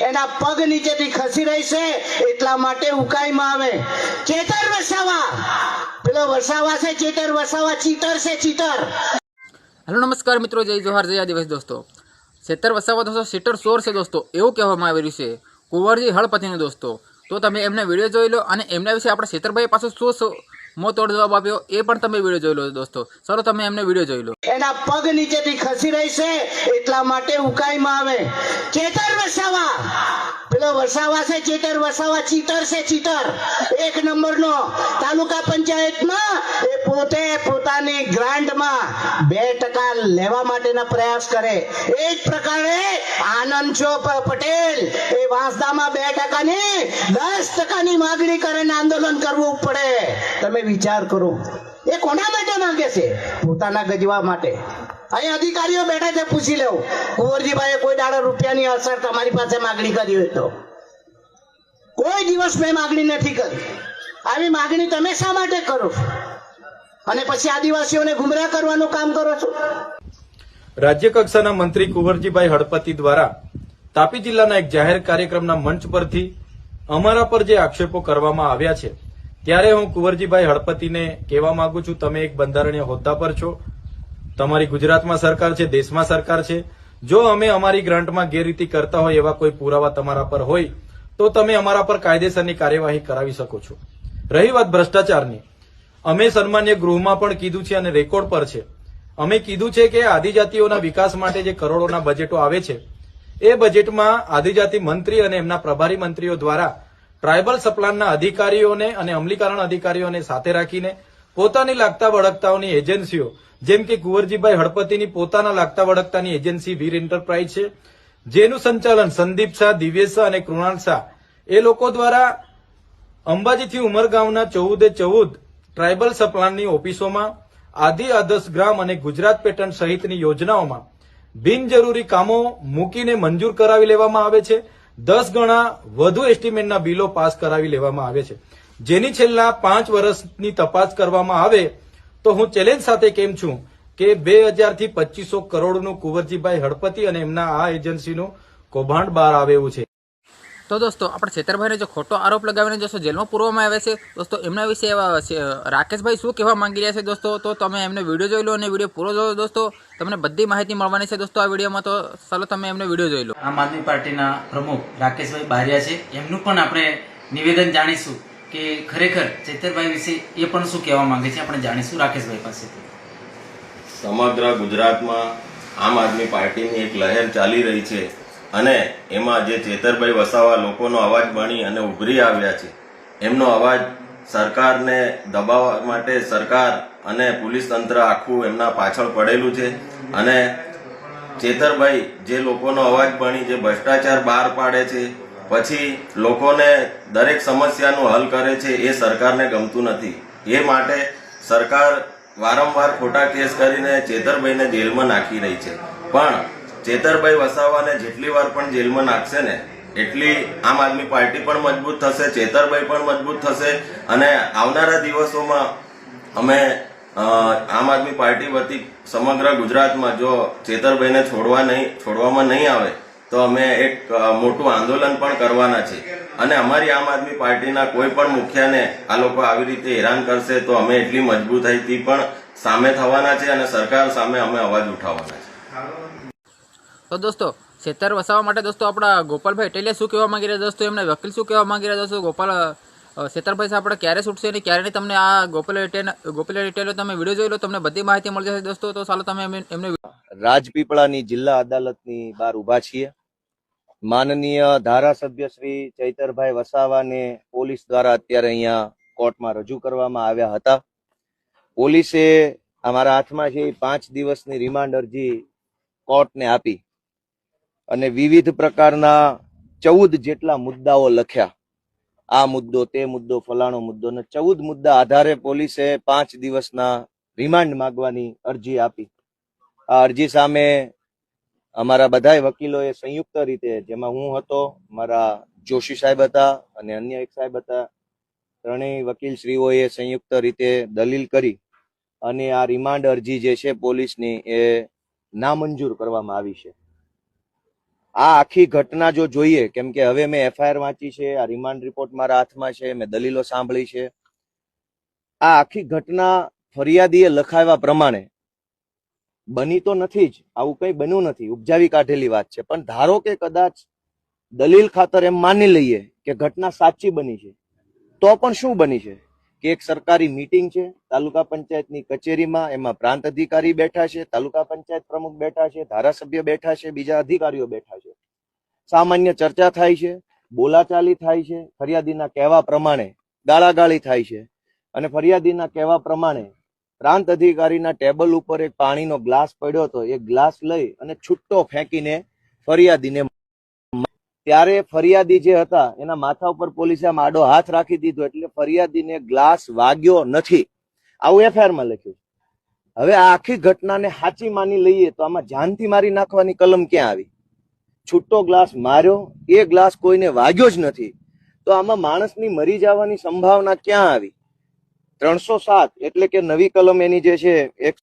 એના પગ નીચેથી ખસી રહી છે, એટલા માટે ઉકાઈમાં આવે. ચેતર વસાવા. પેલો વસાવા છે, ચેતર વસાવા, ચીતર છે, ચીતર. હેલો, નમસ્કાર મિત્રો, જય જોહાર, જય દિવસ દોસ્તો. ચેતર વસાવા દોસ્તો સીટર સોર છે દોસ્તો, એવું કહેવામાં આવી છે. કુંવરજી હળપતિને દોસ્તો. તો તમે એમના વીડિયો જોઈ લો અને એમના વિશે આપણે સેતરભાઈ પાસે શું શું મોં તોડ જવાબ આપ્યો. એ પણ તમે વીડિયો જોઈ લો દોસ્તો. સરો, તમે એમને વીડિયો જોઈ લો. એના પગ નીચેથી ખસી રહી છે એટલા માટે ઉકાઈમાં આવે. ચેતર વસાવા. પેલો વસાવા છે, ચેતર વસાવા, ચીતર છે, ચીતર. એક નંબરનો તાલુકા પંચાયતમાં પોતે પોતાની ગ્રાન્ટમાં બે ટકા લેવા માટેના પ્રયાસ કરે. એ જ પ્રકારે આનંદ છો પટેલ, એ વાંસદામાં બે ટકાની, દસ ટકાની માગણી કરે ને આંદોલન કરવું પડે. તમે વિચાર કરો, એ કોના માટે માંગે છે? પોતાના ગજવા માટે. અહીં અધિકારીઓ બેઠા છે, પૂછી લેવું. કુંવરજીભાઈએ કોઈ દાડા રૂપિયાની અસર તમારી પાસે માગણી કરી હોય તો. કોઈ દિવસ મેં માગણી નથી કરી. આવી માગણી તમે શા માટે કરો છો? અને પછી આદિવાસીઓને ગુમરાહ કરવાનું કામ કરો છો? રાજ્ય કક્ષાના મંત્રી કુંવરજીભાઈ હળપતિ દ્વારા તાપી જિલ્લાના એક જાહેર કાર્યક્રમના મંચ પરથી અમારા પર જે આક્ષેપો કરવામાં આવ્યા છે, ત્યારે હું કુંવરજીભાઈ હળપતિને કહેવા માંગુ છું, તમે એક બંધારણીય હોદ્દા પર છો. તમારી ગુજરાતમાં સરકાર છે, દેશમાં સરકાર છે. જો અમે અમારી ગ્રાન્ટમાં ગેરરીતિ કરતા હોય, એવા કોઈ પુરાવા તમારા પર હોય, તો તમે અમારા પર કાયદેસરની કાર્યવાહી કરાવી શકો છો. રહી વાત ભ્રષ્ટાચારની. અમે સન્માન્ય ગૃહમાં પણ કીધું છે અને રેકોર્ડ પર છે. અમે કીધું છે કે આદિજાતિઓના વિકાસ માટે જે કરોડોના બજેટો આવે છે, એ બજેટમાં આદિજાતિ મંત્રી અને એમના પ્રભારી મંત્રીઓ દ્વારા ટ્રાયબલ સપ્લાનના અધિકારીઓને અને અમલીકરણ અધિકારીઓને સાથે રાખીને પોતાની લાગતા વળગતાઓની એજન્સીઓ, જેમ કે કુંવરજીભાઈ હળપતિની પોતાના લાગતા વળગતાની એજન્સી વીર એન્ટરપ્રાઇઝ છે, જેનું સંચાલન સંદીપ શાહ, દિવ્યેશ શાહ અને કૃણાલ શાહ, એ લોકો દ્વારા અંબાજીથી ઉમરગાંવના ચૌદે ચૌદ ટ્રાયબલ સપ્લાનની ઓફિસોમાં આદિ આદર્શ ગ્રામ અને ગુજરાત પેટર્ન સહિતની યોજનાઓમાં બિનજરૂરી કામો મૂકીને મંજૂર કરાવી લેવામાં આવે છે. દસ ગણા વધુ એસ્ટિમેટના બિલો પાસ કરાવી લેવામાં આવે છે. જેની છેલ્લા પાંચ વર્ષની તપાસ કરવામાં આવે તો હું ચેલેન્જ સાથે કેમ છું કે બે હજારથી પચીસો કરોડનું કુંવરજીભાઈ હળપતિ અને એમના આ એજન્સીનું કૌભાંડ બહાર આવે છે. તો દોસ્તો આપણે છેતરભાઈને જો ખોટો આરોપ લગાવીને દોસ્તો જેલમાં પૂરવામાં આવે છે દોસ્તો એમના વિશે એવા છે, રાકેશભાઈ શું કહેવા માંગી રહ્યા છે દોસ્તો? તો તમે એમને વીડિયો જોઈ લો અને વીડિયો પૂરો જોયો દોસ્તો. તમને બધી માહિતી મળવાની છે દોસ્તો આ વિડીયોમાં તો ચાલો તમે એમને વીડિયો જોઈ લો. આમ આદમી પાર્ટીના પ્રમુખ રાકેશભાઈ બારિયા છે. એમનું પણ આપણે નિવેદન જાણીશું કે ખરેખર ચેતરભાઈ વિશે એ પણ શું કહેવા માંગે છે આપણે જાણીશું રાકેશભાઈ પાસેથી. સમગ્ર ગુજરાતમાં આમ આદમી પાર્ટીની એક લહેર ચાલી રહી છે. અને એમાં જે ચેતરભાઈ વસાવા લોકોનો અવાજ બની અને ઉભરી આવ્યા છે, એમનો અવાજ સરકારને દબાવવા માટે સરકાર અને પોલીસ તંત્ર આખું એમના પાછળ પડેલું છે અને ચેતરભાઈ જે લોકોનો અવાજ બની, જે ભ્રષ્ટાચાર બહાર પાડે છે, પછી લોકોને દરેક સમસ્યાનું હલ કરે છે, એ સરકારને ગમતું નથી. એ માટે સરકાર વારંવાર ખોટા કેસ કરીને ચેતરભાઈને જેલમાં નાખી રહી છે. પણ ચેતરભાઈ વસાવાને જેટલી વાર પણ જેલમાં નાખશે ને, એટલી આમ આદમી પાર્ટી પણ મજબૂત થશે, ચેતરભાઈ પણ મજબૂત થશે અને આવનારા દિવસોમાં અમે આમ આદમી પાર્ટી વતી સમગ્ર ગુજરાતમાં જો ચેતરભાઈને છોડવા નહીં, છોડવામાં નહીં આવે, તો અમે એક મોટું આંદોલન પણ કરવાના છે અને અમારી આમ આદમી પાર્ટીના કોઈ પણ મુખ્યને આ લોકો આવી રીતે હેરાન કરશે, તો અમે એટલી મજબૂતાઈથી પણ સામે થવાના છે અને સરકાર સામે અમે અવાજ ઉઠાવવાના છે. તો દોસ્તો, છેતર વસાવવા માટે દોસ્તો આપણા ગોપાલભાઈ ટેલિયા શું કહેવા માંગી રહ્યા દોસ્તો, એમના વકીલ શું કહેવા માંગી રહ્યા દોસ્તો, ગોપાલ છેતરભાઈ આપણે ક્યારે છૂટશે અને ક્યારે નહીં? તમને આ ગોપાલ ગોપાલ રિટેલનો તમે વીડિયો જોઈ લો, તમને બધી માહિતી મળી જશે દોસ્તો. તો ચાલો તમે એમને રાજપીપળાની જિલ્લા અદાલતની બહાર ઊભા છીએ. માનનીય ધારાસભ્ય શ્રી ચૈતરભાઈ વસાવાને પોલીસ દ્વારા અત્યારે અહીંયા કોર્ટમાં રજૂ કરવામાં આવ્યા હતા. પોલીસે અમારા હાથમાં છે પાંચ દિવસની રિમાન્ડ અરજી કોર્ટને આપી. અને વિવિધ પ્રકારના ચૌદ જેટલા મુદ્દાઓ લખ્યા. આ મુદ્દો, તે મુદ્દો, ફલાણો મુદ્દો ને ચૌદ મુદ્દા આધારે પોલીસે પાંચ દિવસના રિમાન્ડ માંગવાની અરજી આપી. આ અરજી સામે અમારા બધાય વકીલોએ સંયુક્ત રીતે, જેમાં હું હતો, મારા જોશી સાહેબ હતા અને અન્ય એક સાહેબ હતા, ત્રણેય વકીલ શ્રીઓએ સંયુક્ત રીતે દલીલ કરી અને આ રિમાન્ડ અરજી જે છે પોલીસની એ નામંજૂર કરવામાં આવી છે. આ આખી ઘટના જો જોઈએ, કેમ કે હવે મેં એફઆઈઆર વાંચી છે, આ રિમાન્ડ રિપોર્ટ મારા હાથમાં છે, મેં દલીલો સાંભળી છે. આ આખી ઘટના ફરિયાદીએ લખાવ્યા પ્રમાણે બની તો નથી જ, આવું કંઈ બન્યું નથી, ઉપજાવી કાઢેલી વાત છે. પણ ધારો કે કદાચ દલીલ ખાતર એમ માની લઈએ કે ઘટના સાચી બની છે, તો પણ શું બની છે? કે એક સરકારી મીટિંગ છે, તાલુકા પંચાયતની કચેરીમાં, એમાં પ્રાંત અધિકારી બેઠા છે, તાલુકા પંચાયત પ્રમુખ બેઠા છે, ધારાસભ્ય બેઠા છે, બીજા અધિકારીઓ બેઠા છે. સામાન્ય ચર્ચા થાય છે, બોલાચાલી થાય છે, ફરિયાદીના કહેવા પ્રમાણે ગાળાગાળી થાય છે અને ફરિયાદીના કહેવા પ્રમાણે પ્રાંત અધિકારીના ટેબલ ઉપર એક પાણીનો ગ્લાસ પડ્યો હતો, એ ગ્લાસ લઈ અને છૂટ્ટો ફેંકીને ફરિયાદીને ત્યારે ફરિયાદી જે હતા, એના માથા ઉપર પોલીસે આમ આડો હાથ રાખી દીધો એટલે ફરિયાદીને ગ્લાસ વાગ્યો નથી. આવું એફઆઈઆરમાં લખ્યું હવે આ આખી ઘટનાને સાચી માની લઈએ તો આમાં જાનથી મારી નાખવાની કલમ ક્યાં આવી? છૂટો ગ્લાસ માર્યો, એ ગ્લાસ કોઈને વાગ્યો જ નથી. તો આમાં માણસની મરી જવાની સંભાવના ક્યાં આવી? ત્રણસો સાત એટલે કે નવી કલમ એની જે છે એક